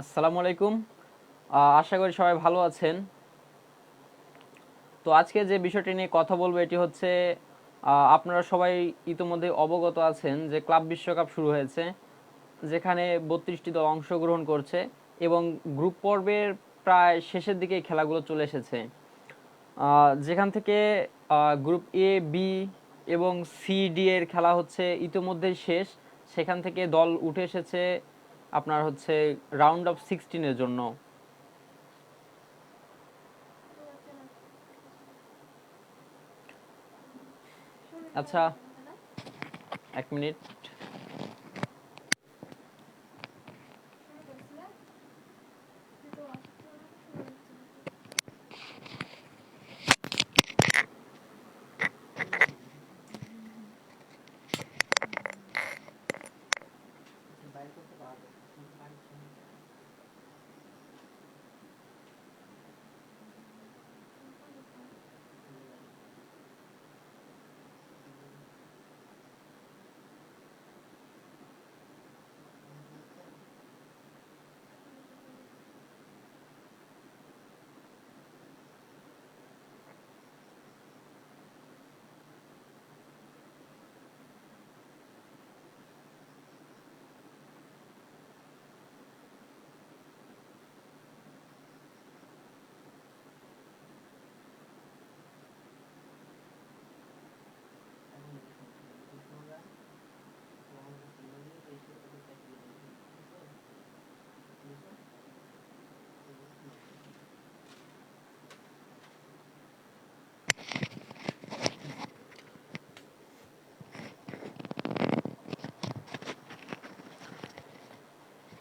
আসসালামু আলাইকুম। আশা করি সবাই ভালো আছেন। তো আজকে যে বিষয়টি নিয়ে কথা বলব এটি হচ্ছে আপনারা সবাই ইতিমধ্যে অবগত আছেন যে ক্লাব বিশ্বকাপ শুরু হয়েছে, যেখানে বত্রিশটি দল অংশগ্রহণ করছে এবং গ্রুপ পর্বের প্রায় শেষের দিকে খেলাগুলো চলে এসেছে। যেখান থেকে গ্রুপ এ, বি এবং সি, ডি এর খেলা হচ্ছে ইতিমধ্যেই শেষ। সেখান থেকে দল উঠে এসেছে আপনার হচ্ছে রাউন্ড অফ সিক্সটিনের জন্য। আচ্ছা এক মিনিট।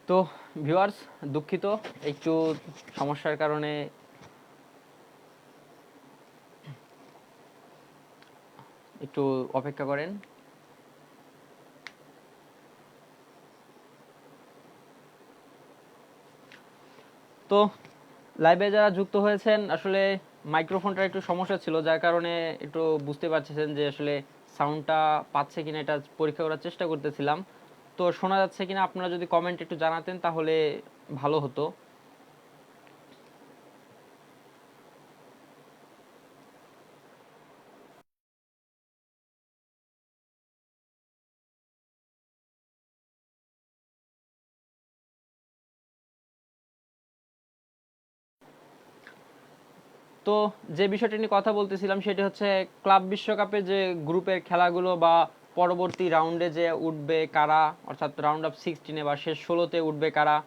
তো ভিউয়ার্স, দুঃখিত, একটু সমস্যার কারণে একটু অপেক্ষা করেন। তো লাইভে যারা যুক্ত হয়েছেন, আসলে মাইক্রোফোনটার একটু সমস্যা ছিল, যার কারণে একটু বুঝতে পারছেন যে আসলে সাউন্ডটা পাচ্ছে কিনা এটা পরীক্ষা করার চেষ্টা করতেছিলাম। তো শোনা যাচ্ছে কিনা আপনারা যদি কমেন্ট একটু জানাতেন তাহলে ভালো হতো। তো যে বিষয়টি নিয়ে কথা বলতেছিলাম সেটি হচ্ছে ক্লাব বিশ্বকাপে যে গ্রুপের খেলাগুলো বা পরবর্তী রাউন্ডে যে উঠবে কারা, অর্থাৎ রাউন্ড অফ সিক্সটিনে বা শেষ ষোলোতে উঠবে কারা।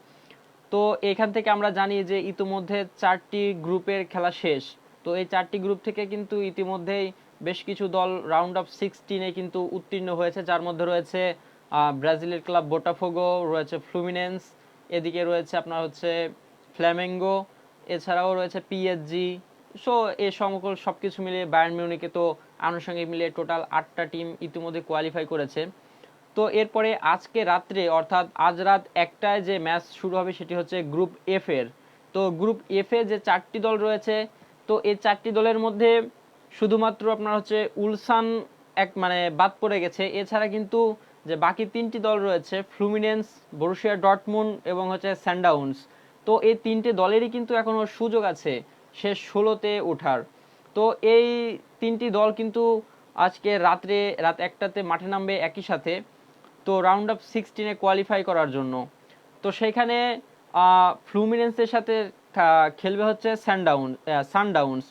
তো এখান থেকে আমরা জানি যে ইতিমধ্যে চারটি গ্রুপের খেলা শেষ। তো এই চারটি গ্রুপ থেকে কিন্তু ইতিমধ্যেই বেশ কিছু দল রাউন্ড অফ সিক্সটিনে কিন্তু উত্তীর্ণ হয়েছে। যার মধ্যে রয়েছে ব্রাজিলের ক্লাব বোটাফোগো রয়েছে ফ্লুমিনেন্স এদিকে রয়েছে আপনার হচ্ছে ফ্ল্যামেঙ্গো এছাড়াও রয়েছে পিএসজি সো এ সকল সব কিছু মিলিয়ে বায়ার্ন মিউনিকে তো আনুষঙ্গিক মিলিয়ে টোটাল আটটা টিম ইতিমধ্যে কোয়ালিফাই করেছে। তো এরপরে আজকে রাত্রে, অর্থাৎ আজ রাত একটায় যে ম্যাচ শুরু হবে সেটি হচ্ছে গ্রুপ এফ এর। তো গ্রুপ এফ এ যে চারটি দল রয়েছে, তো এই চারটি দলের মধ্যে শুধুমাত্র আপনার হচ্ছে উলসান এক মানে বাদ পড়ে গেছে। এছাড়া কিন্তু যে বাকি তিনটি দল রয়েছে ফ্লুমিনেন্স বরুশিয়া ডটমুন এবং হচ্ছে স্যান্ডাউন্স তো এই তিনটে দলেরই কিন্তু এখনও সুযোগ আছে। শেষ ষোলোতে ওঠার। তো এই তিনটি দল কিন্তু আজকে রাত্রে, রাত একটাতে মাঠে নামবে একই সাথে। তো রাউন্ড অফ সিক্সটিনে কোয়ালিফাই করার জন্য। তো সেখানে ফ্লুমিনেন্সের সাথে খেলবে হচ্ছে স্যানডাউন সানডাউন্স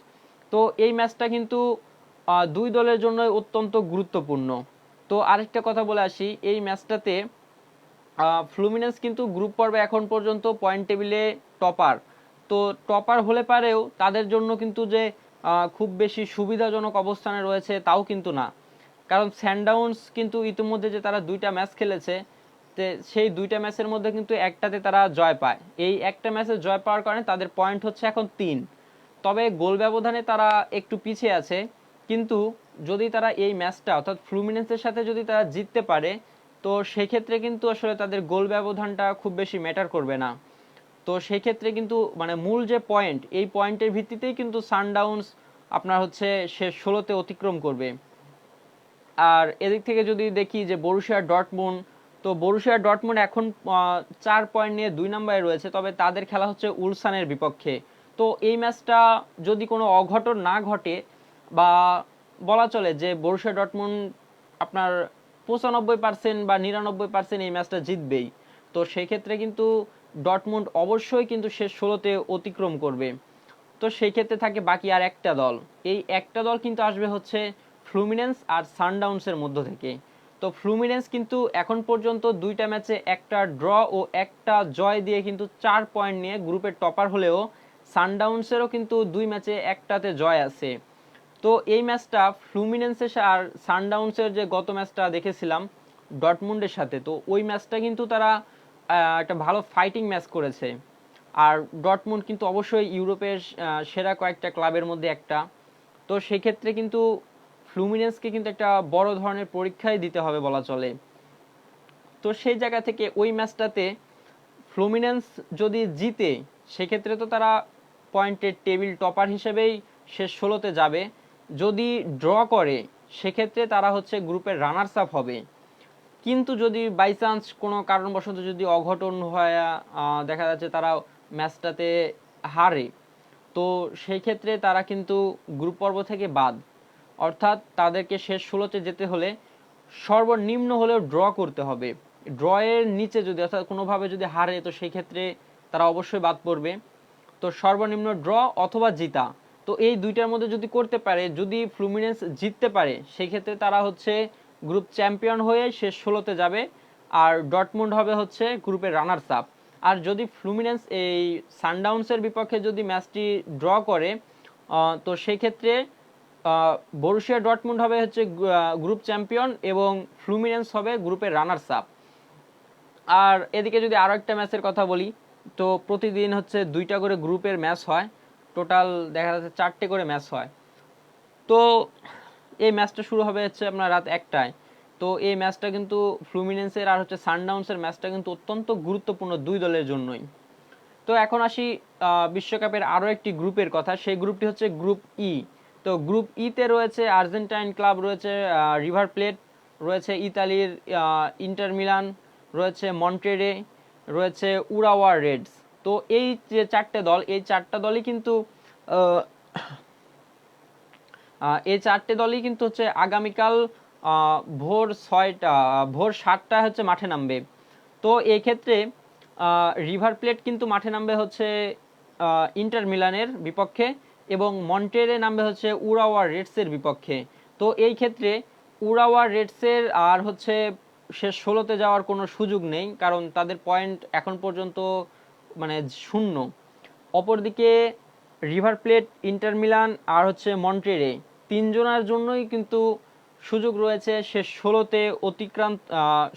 তো এই ম্যাচটা কিন্তু দুই দলের জন্য অত্যন্ত গুরুত্বপূর্ণ। তো আরেকটা কথা বলে আসি, এই ম্যাচটাতে ফ্লুমিনেন্স কিন্তু গ্রুপ পর্বে এখন পর্যন্ত পয়েন্ট টেবিলে টপার তো টপার হলে পারেও তাদের জন্য কিন্তু যে খুব বেশি সুবিধাজনক অবস্থানে রয়েছে তাও কিন্তু না। কারণ স্যান্ডাউন্স কিন্তু ইতিমধ্যে যে তারা দুইটা ম্যাচ খেলেছে সেই দুইটা ম্যাচের মধ্যে কিন্তু একটাতে তারা জয় পায়। এই একটা ম্যাচে জয় পাওয়ার কারণে তাদের পয়েন্ট হচ্ছে এখন তিন। তবে গোল ব্যবধানে তারা একটু পিছিয়ে আছে। কিন্তু যদি তারা এই ম্যাচটা, অর্থাৎ ফ্লুমিনেন্সের সাথে যদি তারা জিততে পারে, তো সেক্ষেত্রে কিন্তু আসলে তাদের গোল ব্যবধানটা খুব বেশি ম্যাটার করবে না। তো সেই ক্ষেত্রে কিন্তু মানে মূল যে পয়েন্ট এই পয়েন্টের ভিত্তিতেই কিন্তু সানডাউন্স আপনার হচ্ছে শেষ ষোলোতে অতিক্রম করবে। আর এদিক থেকে যদি দেখি যে বরুশিয়া ডটমুন তো বরুশিয়া ডটমুন এখন চার পয়েন্ট নিয়ে দুই নম্বরে রয়েছে, তবে তাদের খেলা হচ্ছে উলসানের বিপক্ষে। তো এই ম্যাচটা যদি কোনো অঘটন না ঘটে বা বলা চলে যে বরুশিয়া ডটমুন আপনার পঁচানব্বই পার্সেন্ট বা নিরানব্বই পার্সেন্ট এই ম্যাচটা জিতবেই, তো সেই ক্ষেত্রে কিন্তু ডটমুন্ড অবশ্যই কিন্তু শেষ ষোলোতে অতিক্রম করবে। তো সেই ক্ষেত্রে থাকে বাকি আর একটা দল। এই একটা দল কিন্তু আসবে হচ্ছে ফ্লুমিনেন্স আর সানডাউন্সের মধ্য থেকে। তো ফ্লুমিনেন্স কিন্তু এখন পর্যন্ত দুইটা ম্যাচে একটা ড্র ও একটা জয় দিয়ে কিন্তু চার পয়েন্ট নিয়ে গ্রুপের টপার হলেও সানডাউন্সেরও কিন্তু দুই ম্যাচে একটাতে জয় আছে। তো এই ম্যাচটা ফ্লুমিনেন্সের আর সানডাউন্সের যে গত ম্যাচটা দেখেছিলাম, ডটমুন্ডের সাথে। তো ওই ম্যাচটা কিন্তু তারা একটা ভালো ফাইটিং ম্যাচ করেছে। আর ডটমুন্ড কিন্তু অবশ্যই ইউরোপের সেরা কয়েকটা ক্লাবের মধ্যে একটা। তো সেই ক্ষেত্রে কিন্তু ফ্লুমিনেন্সকে কিন্তু একটা বড় ধরনের পরীক্ষাই দিতে হবে বলা চলে। তো সেই জায়গা থেকে ওই ম্যাচটাতে ফ্লুমিনেন্স যদি জিতে, সেক্ষেত্রে তো তারা পয়েন্টের টেবিল টপার হিসেবেই শেষ ষোলোতে যাবে। যদি ড্র করে, সেক্ষেত্রে তারা হচ্ছে গ্রুপের রানার্স আপ হবে। কিন্তু যদি বাই চান্স কোনো কারণবশত যদি অঘটন হয় দেখা যাচ্ছে তারা ম্যাচটাতে হারে, তো সেই ক্ষেত্রে তারা কিন্তু গ্রুপ পর্ব থেকে বাদ। অর্থাৎ তাদেরকে শেষ ষোলোতে যেতে হলে সর্বনিম্ন হলেও ড্র করতে হবে। ড্রয়ের নিচে যদি, অর্থাৎ কোনোভাবে যদি হারে, তো সেই ক্ষেত্রে তারা অবশ্যই বাদ পড়বে। তো সর্বনিম্ন ড্র অথবা জিতা। তো এই দুইটার মধ্যে যদি করতে পারে, যদি ফ্লুমিনেন্স জিততে পারে সেই ক্ষেত্রে তারা হচ্ছে গ্রুপ চ্যাম্পিয়ন হয়ে শেষ ষোলোতে যাবে, আর ডটমুন্ড হবে হচ্ছে গ্রুপের রানার্স আপ আর যদি ফ্লুমিনেন্স এই সানডাউন্সের বিপক্ষে যদি ম্যাচটি ড্র করে তো সেই ক্ষেত্রে বরুশিয়া ডটমুন্ড হবে হচ্ছে গ্রুপ চ্যাম্পিয়ন এবং ফ্লুমিনেন্স হবে গ্রুপের রানার্স আপ আর এদিকে যদি আরও একটা ম্যাচের কথা বলি, তো প্রতিদিন হচ্ছে দুইটা করে গ্রুপের ম্যাচ হয়। টোটাল দেখা যাচ্ছে চারটে করে ম্যাচ হয়। তো এই ম্যাচটা শুরু হবে হচ্ছে আপনার রাত একটায়। তো এই ম্যাচটা কিন্তু ফ্লুমিনেন্সের আর হচ্ছে সানডাউন্সের ম্যাচটা কিন্তু অত্যন্ত গুরুত্বপূর্ণ দুই দলের জন্যই। তো এখন আসি বিশ্বকাপের আরও একটি গ্রুপের কথা। সেই গ্রুপটি হচ্ছে গ্রুপ ই তো গ্রুপ ইতে রয়েছে আর্জেন্টাইন ক্লাব, রয়েছে রিভার প্লেট রয়েছে ইতালির ইন্টার মিলান রয়েছে মন্টেরে রয়েছে উরাওয়া রেডস তো এই যে চারটে দল, এই চারটা দলই কিন্তু এই চারটে দলই কিন্তু হচ্ছে আগামীকাল ভোর ছয়টা ভোর সাতটায় হচ্ছে মাঠে নামবে। তো এই ক্ষেত্রে রিভার প্লেট কিন্তু মাঠে নামবে হচ্ছে ইন্টার মিলানের বিপক্ষে এবং মন্টেরে নামবে হচ্ছে উরাওয়া রেডসের বিপক্ষে। তো এই ক্ষেত্রে উরাওয়া রেডসের আর হচ্ছে শেষ ষোলোতে যাওয়ার কোনো সুযোগ নেই, কারণ তাদের পয়েন্ট এখন পর্যন্ত মানে শূন্য। অপরদিকে রিভার প্লেট ইন্টার মিলান আর হচ্ছে মন্ট্রেরে তিনজনের জন্যই কিন্তু সুযোগ রয়েছে শেষ ষোলোতে অতিক্রান্ত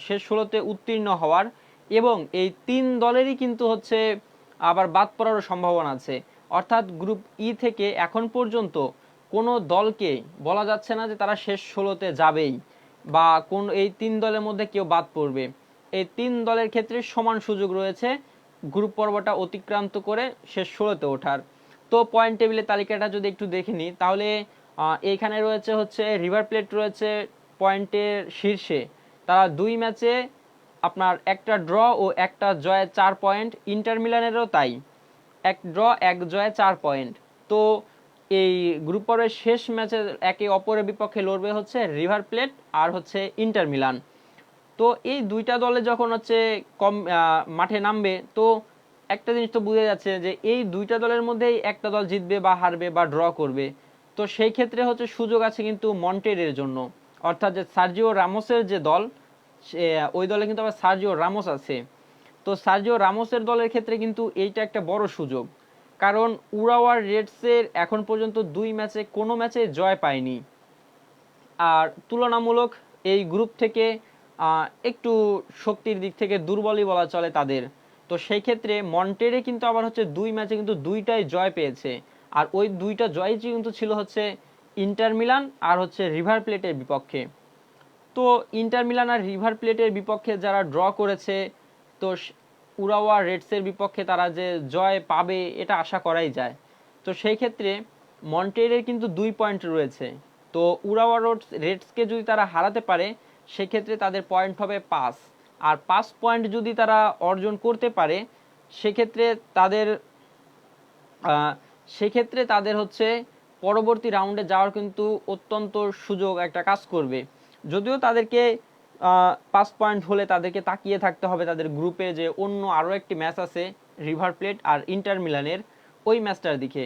শেষ ষোলোতে উত্তীর্ণ হওয়ার এবং এই তিন দলেরই কিন্তু হচ্ছে আবার বাদ পড়ারও সম্ভাবনা আছে। অর্থাৎ গ্রুপ ই থেকে এখন পর্যন্ত কোনো দলকে বলা যাচ্ছে না যে তারা শেষ ষোলোতে যাবেই বা কোন এই তিন দলের মধ্যে কেউ বাদ পড়বে। এই তিন দলের ক্ষেত্রে সমান সুযোগ রয়েছে গ্রুপ পর্বটা অতিক্রান্ত করে শেষ ষোলোতে ওঠার। তো পয়েন্ট টেবিলের তালিকাটা যদি একটু দেখে নিই, তাহলে এইখানে রয়েছে হচ্ছে রিভার প্লেট রয়েছে পয়েন্টের শীর্ষে। তারা দুই ম্যাচে আপনার একটা ড্র ও একটা জয়ে চার পয়েন্ট ইন্টার মিলানেরও তাই। এক ড্র এক জয়ে চার পয়েন্ট তো এই গ্রুপ পর্বের শেষ ম্যাচে একে অপরের বিপক্ষে লড়বে হচ্ছে রিভার প্লেট আর হচ্ছে ইন্টার মিলান তো এই দুইটা দলে যখন হচ্ছে কম মাঠে নামবে, তো একটা জিনিস তো বুঝে যাচ্ছে যে এই দুইটা দলের মধ্যেই একটা দল জিতবে বা হারবে বা ড্র করবে। তো সেই ক্ষেত্রে হচ্ছে সুযোগ আছে কিন্তু মন্টেরের জন্য। অর্থাৎ যে সার্জিও রামোসের যে দল ওই দলে কিন্তু আবার সার্জিও রামোস আছে। তো সার্জিও রামোসের দলের ক্ষেত্রে কিন্তু এইটা একটা বড় সুযোগ। কারণ উড়াওয়ার রেডসের এখন পর্যন্ত দুই ম্যাচে কোনো ম্যাচে জয় পায়নি। আর তুলনামূলক এই গ্রুপ থেকে একটু শক্তির দিক থেকে দুর্বলই বলা চলে তাদের। তো সেই ক্ষেত্রে মন্টেরে কিন্তু আবার হচ্ছে দুই ম্যাচে কিন্তু দুইটাই জয় পেয়েছে। আর ওই দুইটা জয়ই কিন্তু ছিল হচ্ছে ইন্টার মিলান আর হচ্ছে রিভার প্লেটের বিপক্ষে। তো ইন্টার মিলান আর রিভার প্লেটের বিপক্ষে যারা ড্র করেছে, তো উরাওয়া রেডসের বিপক্ষে তারা যে জয় পাবে এটা আশা করাই যায়। তো সেই ক্ষেত্রে মন্টেরের কিন্তু দুই পয়েন্ট রয়েছে। তো উরাওয়া রোডস রেডসকে যদি তারা হারাতে পারে, সেক্ষেত্রে তাদের পয়েন্ট হবে পাঁচ। আর পাঁচ পয়েন্ট যদি তারা অর্জন করতে পারে, সেক্ষেত্রে তাদের সেক্ষেত্রে তাদের হচ্ছে পরবর্তী রাউন্ডে যাওয়ার কিন্তু অত্যন্ত সুযোগ একটা কাজ করবে। যদিও তাদেরকে পাঁচ পয়েন্ট হলে তাদেরকে তাকিয়ে থাকতে হবে তাদের গ্রুপে যে অন্য আরও একটি ম্যাচ আছে রিভার প্লেট আর ইন্টার মিলানের ওই ম্যাচটার দিকে।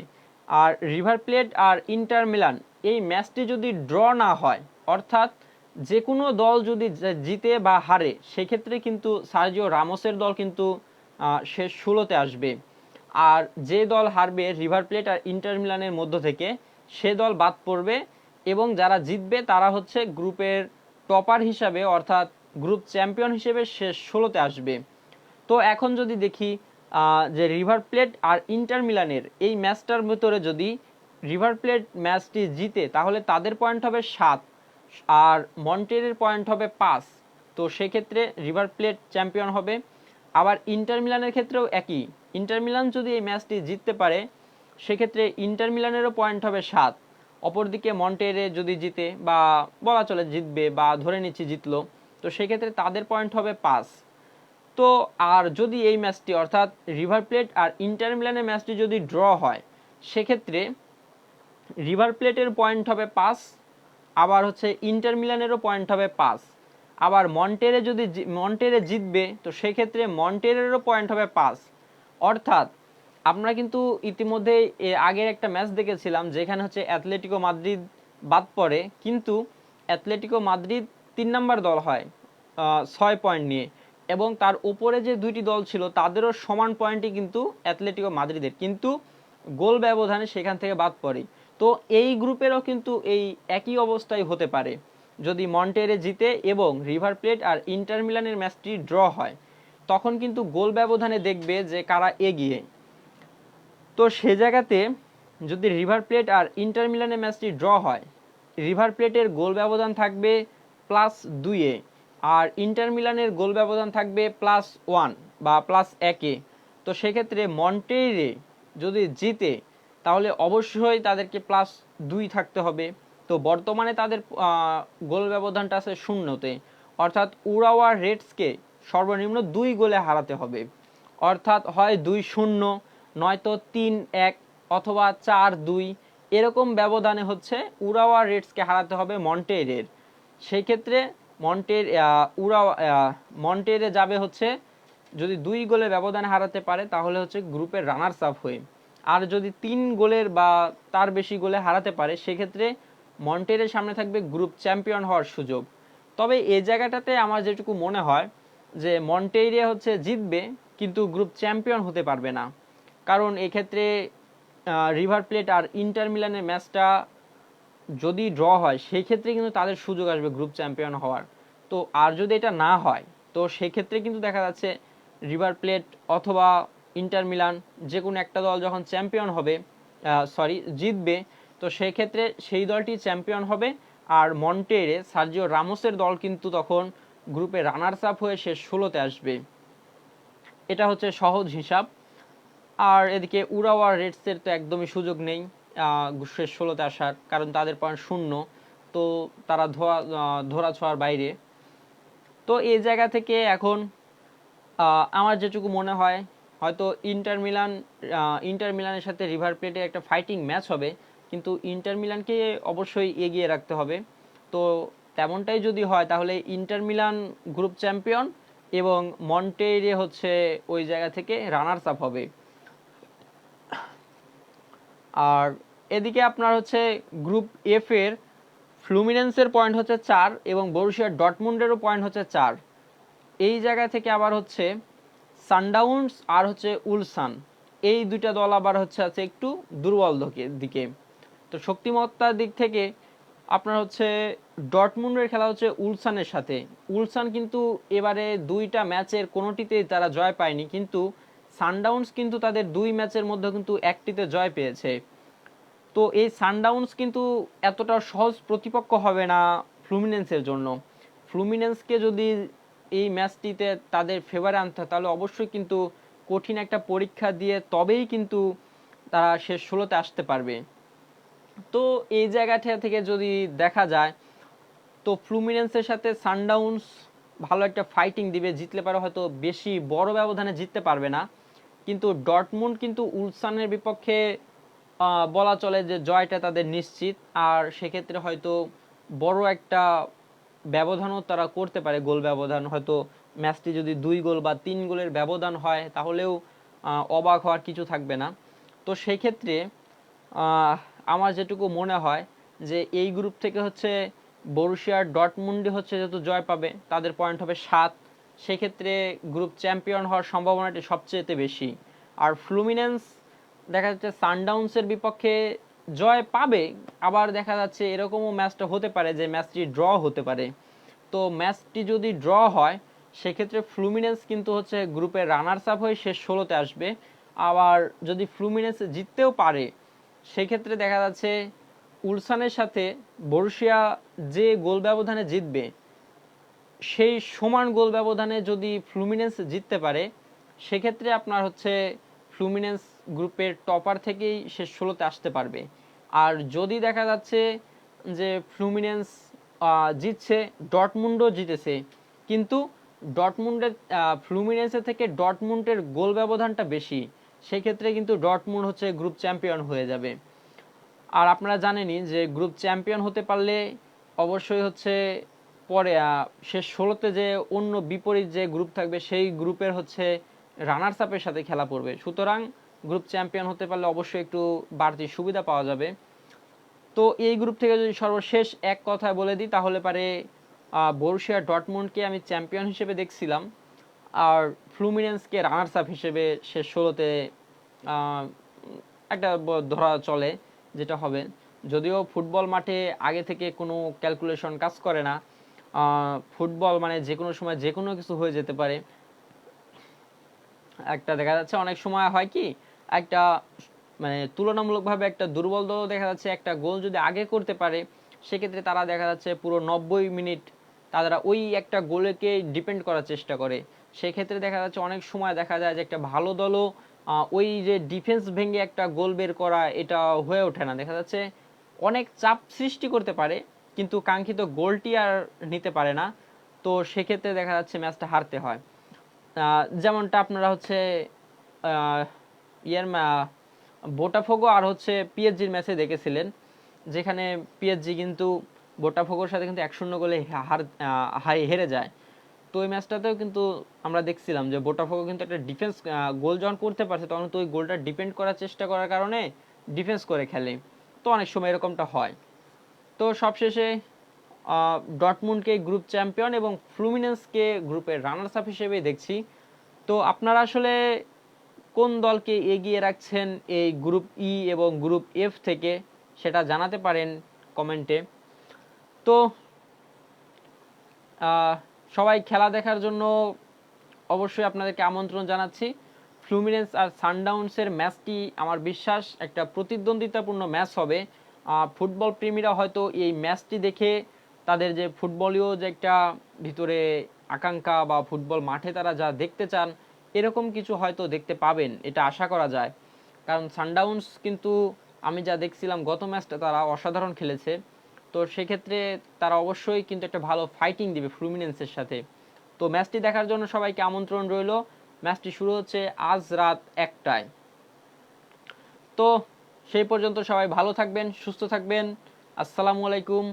আর রিভার প্লেট আর ইন্টার মিলান এই ম্যাচটি যদি ড্র না হয়, অর্থাৎ যে কোনো দল যদি জিতে বা হারে, সেক্ষেত্রে কিন্তু সার্জিও রামোসের দল কিন্তু শেষ ষোলোতে আসবে। আর যে দল হারবে রিভার প্লেট আর ইন্টার মিলানের মধ্য থেকে, সে দল বাদ পড়বে এবং যারা জিতবে তারা হচ্ছে গ্রুপের টপার হিসাবে, অর্থাৎ গ্রুপ চ্যাম্পিয়ন হিসেবে শেষ ষোলোতে আসবে। তো এখন যদি দেখি যে রিভার প্লেট আর ইন্টার মিলানের এই ম্যাচটার ভিতরে যদি রিভার প্লেট ম্যাচটি জিতে, তাহলে তাদের পয়েন্ট হবে সাত। আর মন্টেরের পয়েন্ট হবে পাঁচ। তো সেক্ষেত্রে রিভার প্লেট চ্যাম্পিয়ন হবে। আবার ইন্টার মিলানের ক্ষেত্রেও একই। ইন্টার মিলান যদি এই ম্যাচটি জিততে পারে, সেক্ষেত্রে ইন্টার মিলানেরও পয়েন্ট হবে সাত। অপরদিকে মন্টেরে যদি জিতে বা বলা চলে জিতবে বা ধরে নিচ্ছি জিতলো, তো সেক্ষেত্রে তাদের পয়েন্ট হবে পাঁচ। তো আর যদি এই ম্যাচটি অর্থাৎ রিভার প্লেট আর ইন্টার মিলানের ম্যাচটি যদি ড্র হয়, সেক্ষেত্রে রিভার প্লেটের পয়েন্ট হবে পাঁচ। আবার হচ্ছে ইন্টার মিলানেরও পয়েন্ট হবে পাঁচ। আবার মন্টেরে যদি মন্টেরে জিতবে, তো সেক্ষেত্রে মন্টেরেরও পয়েন্ট হবে পাঁচ। অর্থাৎ আমরা কিন্তু ইতিমধ্যে আগের একটা ম্যাচ দেখেছিলাম, যেখানে হচ্ছে অ্যাথলেটিকো মাদ্রিদ বাদ পড়ে, কিন্তু অ্যাথলেটিকো মাদ্রিদ তিন নাম্বার দল হয় ছয় পয়েন্ট নিয়ে। এবং তার উপরে যে দুইটি দল ছিল, তাদেরও সমান পয়েন্টই কিন্তু অ্যাথলেটিকো মাদ্রিদের কিন্তু গোল ব্যবধানে সেখান থেকে বাদ পড়ে। তো এই গ্রুপেরও কিন্তু এই একই অবস্থায় হতে পারে। যদি মন্টেরে জিতে এবং রিভার প্লেট আর ইন্টার মিলানের ম্যাচটি ড্র হয়, তখন কিন্তু গোল ব্যবধানে দেখবে যে কারা এগিয়ে। তো সে জায়গাতে যদি রিভার প্লেট আর ইন্টার মিলানের ম্যাচটি ড্র হয়, রিভার প্লেটের গোল ব্যবধান থাকবে প্লাস দুইয়ে আর ইন্টার মিলানের গোল ব্যবধান থাকবে প্লাস ওয়ান বা প্লাস একে তো সেক্ষেত্রে মন্টেরে যদি জিতে তাহলে অবশ্যই তাদেরকে প্লাস দুই থাকতে হবে। তো বর্তমানে তাদের গোল ব্যবধানটা আছে শূন্যতে। অর্থাৎ উড়াওয়া রেডসকে সর্বনিম্ন দুই গোলে হারাতে হবে। অর্থাৎ হয় দুই শূন্য, নয়তো তিন এক অথবা চার দুই। এরকম ব্যবধানে হচ্ছে উড়াওয়া রেডসকে হারাতে হবে মন্টেরের সেই ক্ষেত্রে মন্টের উড়াওয়া মন্টেরে যাবে হচ্ছে যদি দুই গোলে ব্যবধানে হারাতে পারে তাহলে হচ্ছে গ্রুপের রানার্স আপ হয়ে। আর যদি তিন গোলের বা তার বেশি গোলে হারাতে পারে, সেক্ষেত্রে মন্টেরের সামনে থাকবে গ্রুপ চ্যাম্পিয়ন হওয়ার সুযোগ। তবে এই জায়গাটাতে আমার যেটুকু মনে হয় যে মন্টেইরে হচ্ছে জিতবে, কিন্তু গ্রুপ চ্যাম্পিয়ন হতে পারবে না। কারণ এক্ষেত্রে রিভার প্লেট আর ইন্টার মিলানের ম্যাচটা যদি ড্র হয় সেই ক্ষেত্রে কিন্তু তাদের সুযোগ আসবে গ্রুপ চ্যাম্পিয়ন হওয়ার। তো আর যদি এটা না হয়, তো সেক্ষেত্রে কিন্তু দেখা যাচ্ছে রিভার প্লেট অথবা ইন্টার মিলান যে কোনো একটা দল যখন চ্যাম্পিয়ন হবে সরি জিতবে, তো সেই ক্ষেত্রে সেই দলটি চ্যাম্পিয়ন হবে। আর মন্টেরে সার্জিও রামোসের দল কিন্তু তখন গ্রুপে রানার্স আপ হয়ে শেষ ষোলোতে আসবে। এটা হচ্ছে সহজ হিসাব। আর এদিকে উড়াওয়ার রেডসের তো একদমই সুযোগ নেই শেষ ষোলোতে আসার, কারণ তাদের পয়েন্ট শূন্য। তো তারা ধোয়া ধরা ছোঁয়ার বাইরে। তো এই জায়গা থেকে এখন আমার যেটুকু মনে হয় হয়তো ইন্টার মিলান ইন্টার মিলানের সাথে রিভার প্লেটে একটা ফাইটিং ম্যাচ হবে, কিন্তু ইন্টার মিলানকে অবশ্যই এগিয়ে রাখতে হবে। তো তেমনটাই যদি হয়, তাহলে ইন্টার মিলান গ্রুপ চ্যাম্পিয়ন এবং মন্টেইরে হচ্ছে ওই জায়গা থেকে রানার্স আপ হবে। আর এদিকে আপনার হচ্ছে গ্রুপ এফ এর ফ্লুমিনেন্সের পয়েন্ট হচ্ছে চার এবং বরুশিয়ার ডটমুন্ডেরও পয়েন্ট হচ্ছে চার। এই জায়গা থেকে আবার হচ্ছে সানডাউন্স আর হচ্ছে উলসান। এই দুইটা দল আবার হচ্ছে আছে একটু দুর্বল দিকে তো শক্তিমত্তার দিক থেকে আপনার হচ্ছে ডটমুন্ডের খেলা হচ্ছে উলসানের সাথে। উলসান কিন্তু এবারে দুইটা ম্যাচের কোনোটিতেই তারা জয় পায়নি, কিন্তু সানডাউন্স কিন্তু তাদের দুই ম্যাচের মধ্যে কিন্তু একটিতে জয় পেয়েছে। তো এই সানডাউন্স কিন্তু এতটা সহজ প্রতিপক্ষ হবে না ফ্লুমিনেন্সের জন্য। ফ্লুমিনেন্সকে যদি এই ম্যাচটিতে তাদের ফেভারে আনতে হয়, তাহলে অবশ্যই কিন্তু কঠিন একটা পরীক্ষা দিয়ে তবেই কিন্তু তারা শেষ ষোলোতে আসতে পারবে। তো এই জায়গাটা থেকে যদি দেখা যায়, তো ফ্লুমিনেন্সের সাথে সানডাউন্স ভালো একটা ফাইটিং দিবে, জিতলে পারে হয়তো বেশি বড় ব্যবধানে জিততে পারবে না। কিন্তু ডটমুন্ড কিন্তু উলসানের বিপক্ষে বলা চলে যে জয়টা তাদের নিশ্চিত। আর সেক্ষেত্রে হয়তো বড় একটা ব্যবধানও তারা করতে পারে গোল ব্যবধান। হয়তো ম্যাচটি যদি দুই গোল বা তিন গোলের ব্যবধান হয়, তাহলেও অবাক হওয়ার কিছু থাকবে না। তো সেই ক্ষেত্রে আমার যেটুকু মনে হয় যে এই গ্রুপ থেকে হচ্ছে বরুশিয়ার ডটমুন্ডি হচ্ছে যেহেতু জয় পাবে, তাদের পয়েন্ট হবে সাত। সেক্ষেত্রে গ্রুপ চ্যাম্পিয়ন হওয়ার সম্ভাবনাটি সবচেয়েতে বেশি। আর ফ্লুমিনেন্স, দেখা যাচ্ছে সানডাউন্সের বিপক্ষে জয় পাবে, আবার দেখা যাচ্ছে এরকমও ম্যাচটা হতে পারে যে ম্যাচটি ড্র হতে পারে। তো ম্যাচটি যদি ড্র হয়, সেক্ষেত্রে ফ্লুমিনেন্স কিন্তু হচ্ছে গ্রুপের রানার্স আপ হয়ে শেষ ষোলোতে আসবে। আবার যদি ফ্লুমিনেন্স জিততেও পারে, সেক্ষেত্রে দেখা যাচ্ছে উলসানের সাথে বরুশিয়া যে গোল ব্যবধানে জিতবে, সেই সমান গোল ব্যবধানে যদি ফ্লুমিনেন্স জিততে পারে, সেক্ষেত্রে আপনার হচ্ছে ফ্লুমিনেন্স গ্রুপের টপার থেকেই শেষ ষোলোতে আসতে পারবে। আর যদি দেখা যাচ্ছে যে ফ্লুমিনেন্স জিতছে ডটমুন্ডও জিতেছে, কিন্তু ডটমুন্ডের ফ্লুমিনেন্সের থেকে ডটমুন্ডের গোল ব্যবধানটা বেশি, সেক্ষেত্রে কিন্তু ডটমুন্ড হচ্ছে গ্রুপ চ্যাম্পিয়ন হয়ে যাবে। আর আপনারা জানেনই যে গ্রুপ চ্যাম্পিয়ন হতে পারলে অবশ্যই হচ্ছে পরে শেষ ষোলোতে যে অন্য বিপরীত যে গ্রুপ থাকবে, সেই গ্রুপের হচ্ছে রানার্স আপের সাথে খেলা পড়বে। সুতরাং গ্রুপ চ্যাম্পিয়ন হতে পারলে অবশ্যই একটু বাড়তি সুবিধা পাওয়া যাবে। তো এই গ্রুপ থেকে যদি সর্বশেষ এক কথায় বলে দিই, তাহলে পারে বরুশিয়া ডটমুন্ডকে আমি চ্যাম্পিয়ন হিসেবে দেখছিলাম। আর ফ্লুমিনেন্সকে রানার্স আপ হিসেবে শেষ ষোলোতে একটা ধরা চলে, যেটা হবে। যদিও ফুটবল মাঠে আগে থেকে কোনো ক্যালকুলেশন কাজ করে না। ফুটবল মানে যে কোনো সময় যে কোনো কিছু হয়ে যেতে পারে। একটা দেখা যাচ্ছে অনেক সময় হয় কি, একটা মানে তুলনামূলকভাবে একটা দুর্বল দল দেখা যাচ্ছে, একটা গোল যদি আগে করতে পারে, সেক্ষেত্রে তারা দেখা যাচ্ছে পুরো নব্বই মিনিট তারা ওই একটা গোলেকে ডিপেন্ড করার চেষ্টা করে। সেক্ষেত্রে দেখা যাচ্ছে অনেক সময় দেখা যায় যে একটা ভালো দলও ওই যে ডিফেন্স ভেঙে একটা গোল বের করা এটা হয়ে ওঠে না। দেখা যাচ্ছে অনেক চাপ সৃষ্টি করতে পারে, কিন্তু কাঙ্ক্ষিত গোলটি আর নিতে পারে না। তো সেক্ষেত্রে দেখা যাচ্ছে ম্যাচটা হারতে হয়। যেমনটা আপনারা হচ্ছে ইয়ের বোটাফোগো আর হচ্ছে পিএসজির ম্যাচে দেখেছিলেন। যেখানে পিএসজি কিন্তু বোটাফোগোর সাথে কিন্তু এক শূন্য গোলে হার হাই- হেরে যায়। তো ওই ম্যাচটাতেও কিন্তু আমরা দেখছিলাম যে বোটাফোগো কিন্তু একটা ডিফেন্স গোল যখন করতে পারছে, তখন তো ওই গোলটা ডিপেন্ড করার চেষ্টা করার কারণে ডিফেন্স করে খেলে। তো অনেক সময় এরকমটা হয়। তো সবশেষে ডটমুন্ডকে গ্রুপ চ্যাম্পিয়ন এবং ফ্লুমিনেন্সকে গ্রুপের রানার্স আপ হিসেবে দেখছি। তো আপনারা আসলে কোন দলকে এগিয়ে রাখছেন এই গ্রুপ ই এবং গ্রুপ এফ থেকে সেটা জানাতে পারেন কমেন্টে। তো সবাই খেলা দেখার জন্য অবশ্যই আপনাদেরকে আমন্ত্রণ জানাচ্ছি। ফ্লুমিনেন্স আর সানডাউন্সের ম্যাচটি আমার বিশ্বাস? একটা প্রতিদ্বন্দ্বিতাপূর্ণ ম্যাচ হবে। ফুটবল প্রেমীরা হয়তো এই ম্যাচটি দেখে তাদের যে ফুটবলীয় যে একটা ভিতরে আকাঙ্ক্ষা বা ফুটবল মাঠে তারা যা দেখতে চান, এরকম কিছু হয়তো দেখতে পাবেন, এটা আশা করা যায়। কারণ সানডাউন্স কিন্তু আমি যা দেখছিলাম, গত ম্যাচটা তারা অসাধারণ খেলেছে। তো সেক্ষেত্রে তারা অবশ্যই কিন্তু একটা ভালো ফাইটিং দিবে ফ্লুমিনেন্সের সাথে। তো ম্যাচটি দেখার জন্য সবাইকে আমন্ত্রণ রইল। ম্যাচটি শুরু হচ্ছে আজ রাত একটায়। তো সেই পর্যন্ত সবাই ভালো থাকবেন, সুস্থ থাকবেন। আসসালামু আলাইকুম।